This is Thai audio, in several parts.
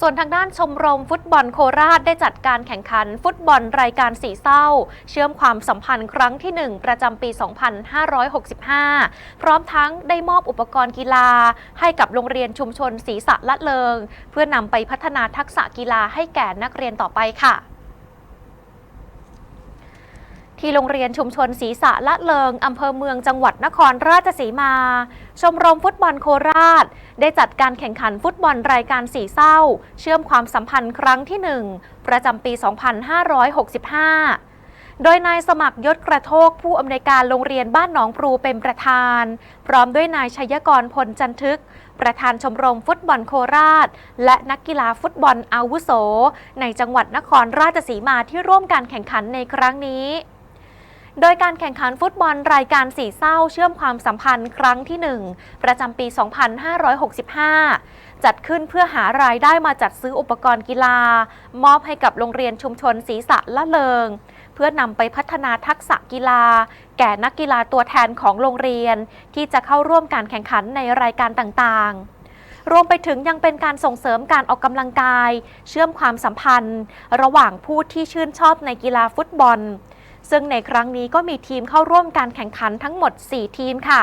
ส่วนทางด้านชมรมฟุตบอลโคราชได้จัดการแข่งขันฟุตบอลรายการสีเศร้า เชื่อมความสัมพันธ์ครั้งที่ 1 ประจำปี 2565 พร้อมทั้งได้มอบอุปกรณ์กีฬา ให้กับโรงเรียนชุมชนศรีสะละเลิง เพื่อนำไปพัฒนาทักษะกีฬาให้แก่นักเรียนต่อไปค่ะ ที่โรงเรียนชุมชนศรีสะละเริงอำเภอเมืองจังหวัดนครราชสีมา ชมรมฟุตบอลโคราช ได้จัดการแข่งขันฟุตบอลรายการสีเศร้า เชื่อมความสัมพันธ์ครั้งที่ 1 ประจำปี 2565โดยนายสมัครยศกระโทกผู้อำนวยการโรงเรียนบ้านหนองปรูเป็นประธาน พร้อมด้วยนายชัยกรพลจันทึก ประธานชมรมฟุตบอลโคราช และนักกีฬาฟุตบอลอาวุโส ในจังหวัดนครราชสีมาที่ร่วมการแข่งขันในครั้งนี้ โดยการแข่งขันฟุตบอลรายการสีเศร้าเชื่อมความสัมพันธ์ครั้งที่ 1 ประจำปี 2565 จัดขึ้นเพื่อหารายได้มาจัดซื้ออุปกรณ์กีฬา มอบให้กับโรงเรียนชุมชนศรีสะละเริง เพื่อนำไปพัฒนาทักษะกีฬา แก่นักกีฬาตัวแทนของโรงเรียน ที่จะเข้าร่วมการแข่งขันในรายการต่างๆรวมไปถึงยังเป็นการส่งเสริมการออกกำลังกาย เชื่อมความสัมพันธ์ ระหว่างผู้ที่ชื่นชอบในกีฬาฟุตบอล ซึ่งในครั้งนี้ก็มีทีมเข้าร่วมการแข่งขันทั้งหมด 4 ทีมค่ะ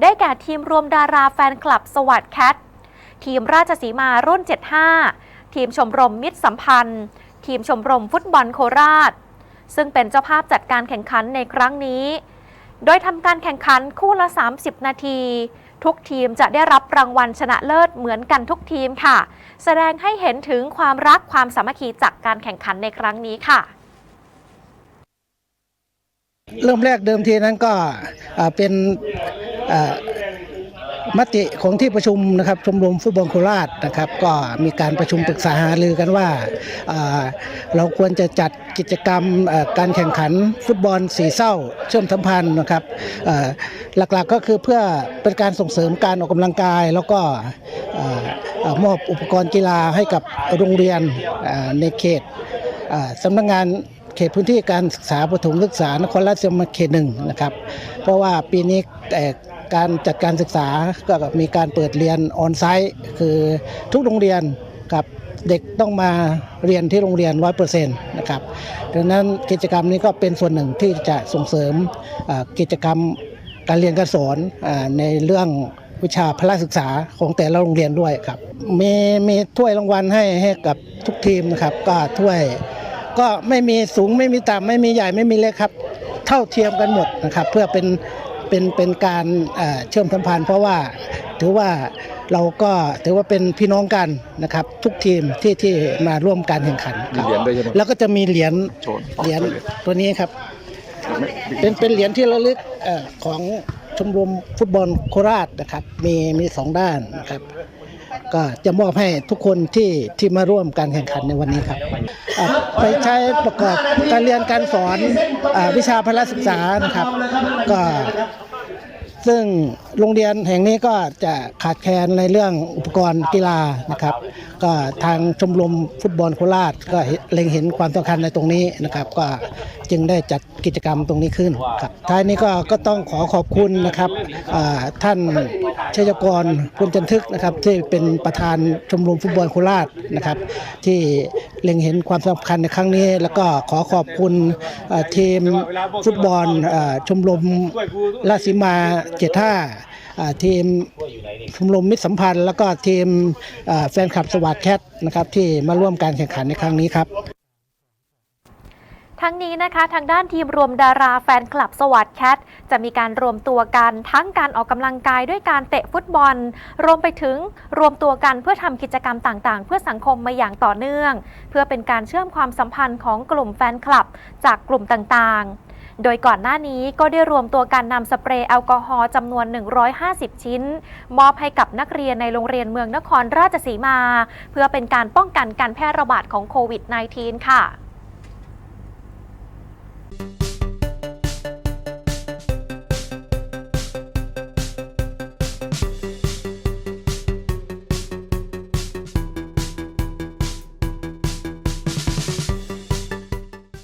ได้แก่ทีมรวมดาราแฟนคลับสวัสดแคท ทีมราชสีมารุ่น 75 ทีมชมรมมิตรสัมพันธ์ ทีมชมรมฟุตบอลโคราช ซึ่งเป็นเจ้าภาพจัดการแข่งขันในครั้งนี้ โดยทำการแข่งขันคู่ละ 30 นาที ทุกทีมจะได้รับรางวัลชนะเลิศเหมือนกันทุกทีมค่ะ แสดงให้เห็นถึงความรักความสามัคคีจากการแข่งขันในครั้งนี้ค่ะ เริ่มแรกเดิมทีนั้นก็เป็นมติของที่ประชุมนะครับชมรมฟุตบอลโคราชนะครับ ก็มีการประชุมปรึกษาหารือกันว่า เราควรจะจัดกิจกรรมการแข่งขันฟุตบอลสีเศร้าเชื่อมสัมพันธ์นะครับหลักๆก็คือเพื่อเป็นการส่งเสริมการออกกำลังกาย แล้วก็มอบอุปกรณ์กีฬาให้กับโรงเรียนในเขตอ่าสำนักงาน เขตพื้นที่การศึกษาประถมศึกษานครราชสีมาเขตหนึ่งนะครับ เพราะว่าปีนี้เอ่การจัดการศึกษาก็มีการเปิดเรียนออนไซต์คือทุกโรงเรียนกับเด็กต้องมาเรียนที่โรงเรียน 100%นะครับดังนั้นกิจกรรมนี้ก็เป็นส่วนหนึ่งที่จะส่งเสริมกิจกรรมการเรียนการสอนในเรื่องวิชาพละศึกษาของแต่ละโรงเรียนด้วยครับ มีมีถ้วยรางวัลให้ให้กับทุกทีมนะครับ ก็ถ้วย ก็ไม่มีสูงไม่มีต่ำไม่มีใหญ่ไม่มีเล็กครับ เท่าเทียมกันหมดนะครับ เพื่อเป็นเป็นเป็นการเอ่อเชื่อมสัมพันธ์ เพราะว่าถือว่าเราก็ถือว่าเป็นพี่น้องกันนะครับ ทุกทีมที่ที่มาร่วมการแข่งขันคมีรับเหรียญด้วยใช่ไหมแล้วก็จะมีเหรียญโชว์เหรียญตัวนี้ครับ เป็นเป็นเหรียญที่ระลึกเอ่อของชมรมฟุตบอลโคราชนะครับ มีมีสองด้านนะครับ ก็จะมอบให้ทุกคนที่ที่มาร่วมการแข่งขันในวันนี้ครับอะไปใช้ประกอบการเรียนการสอนอาวิชาพละศึกษานะครับ ก็ ซึ่งโรงเรียนแห่งนี้ก็จะขาดแคลนในเรื่องอุปกรณ์กีฬานะครับ ก็ทางชมรมฟุตบอลโคราชก็เล็งเห็นความสำคัญในตรงนี้นะครับ ก็จึงได้จัดกิจกรรมตรงนี้ขึ้นครับท้ายนี้ก็ก็ต้องขอขอบคุณนะครับท่านชัยกรพลจันทึกนะครับที่เป็นประธานชมรมฟุตบอลโคราชนะครับ ที่ เล็งเห็นความสำคัญในครั้งนี้ แล้วก็ขอขอบคุณทีมฟุตบอลชมรมราชสีมาเจ็ดท่าทีมชมรมมิตรสัมพันธ์ แล้วก็ทีมแฟนคลับสวัสดแคทนะครับที่มาร่วมการแข่งขันในครั้งนี้ครับ ทั้งนี้นะคะทางด้านทีมรวมดาราแฟนคลับสวัสดแคทจะมีการรวมตัวกันทั้งการออกกำลังกายด้วยการเตะฟุตบอล รวมไปถึงรวมตัวกันเพื่อทำกิจกรรมต่างๆ เพื่อสังคมมาอย่างต่อเนื่อง เพื่อเป็นการเชื่อมความสัมพันธ์ของกลุ่มแฟนคลับ จากกลุ่มต่างๆโดยก่อนหน้านี้ก็ได้รวมตัวกันนำสเปรย์แอลกอฮอล์จำนวน 150 ชิ้น มอบให้กับนักเรียนในโรงเรียนเมืองนครราชสีมา เพื่อเป็นการป้องกันการแพร่ระบาดของโควิด -19 ค่ะ